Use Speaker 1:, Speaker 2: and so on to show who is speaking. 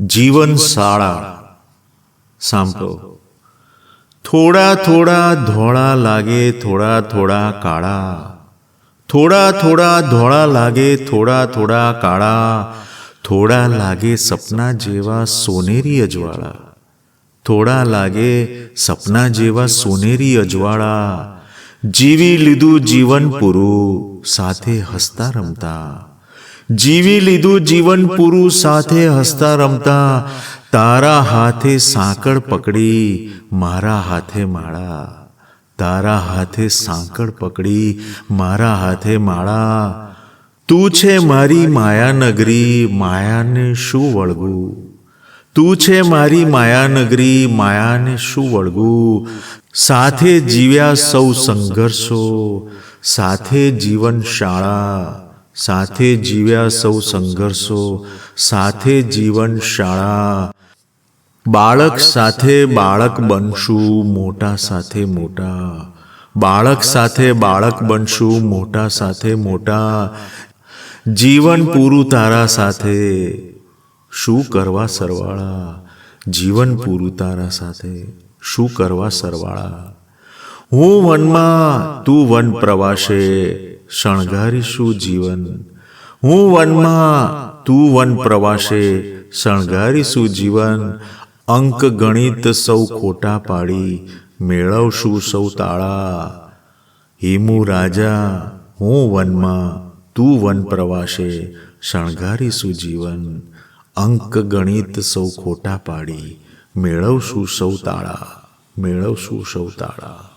Speaker 1: જીવન શાળા. સાંભળો. થોડા થોડા ધોળા લાગે થોડા થોડા કાળા. થોડા થોડા ધોળા લાગે થોડા થોડા કાળા. થોડા લાગે સપના જેવા સોનેરી અજવાળા. થોડા લાગે સપના જેવા સોનેરી અજવાળા. જીવી લીધું જીવન પૂરું સાથે હસતા રમતા. જીવી લીધું જીવન પૂરું સાથે હસતા રમતા, તારા હાથે સાંકળ પકડી, મારા હાથે માળા. તારા હાથે સાંકળ પકડી, મારા હાથે માળા. તું છે મારી માયાનગરી, માયાને શું વળગું? તું છે મારી માયાનગરી, માયાને શું વળગું? સાથે જીવ્યા સૌ સંઘર્ષો, સાથે જીવન શાળા. સાથે જીવ્યા સૌ સંઘર્ષો, સાથે જીવન શાળા. બાળક સાથે બાળક બનશું, મોટા સાથે મોટા. બાળક સાથે બાળક બનશું, મોટા સાથે મોટા. જીવન પૂરું તારા સાથે. શું કરવા સરવાળા? જીવન પૂરું તારા સાથે. શું કરવા સરવાળા? હું વનમાં, તું વન પ્રવાસે. શણગારીશું જીવન. હું વનમાં, તું વન પ્રવાસે, શણગારીશું જીવન. અંક ગણિત સૌ ખોટા પાડી, મેળવશું સૌ તાળા. હિમુ રાજા, હું વનમાં, તું વન પ્રવાસે, શણગારીશું જીવન. અંક ગણિત સૌ ખોટા પાડી, મેળવશું સૌ તાળા, મેળવશું સૌ તાળા.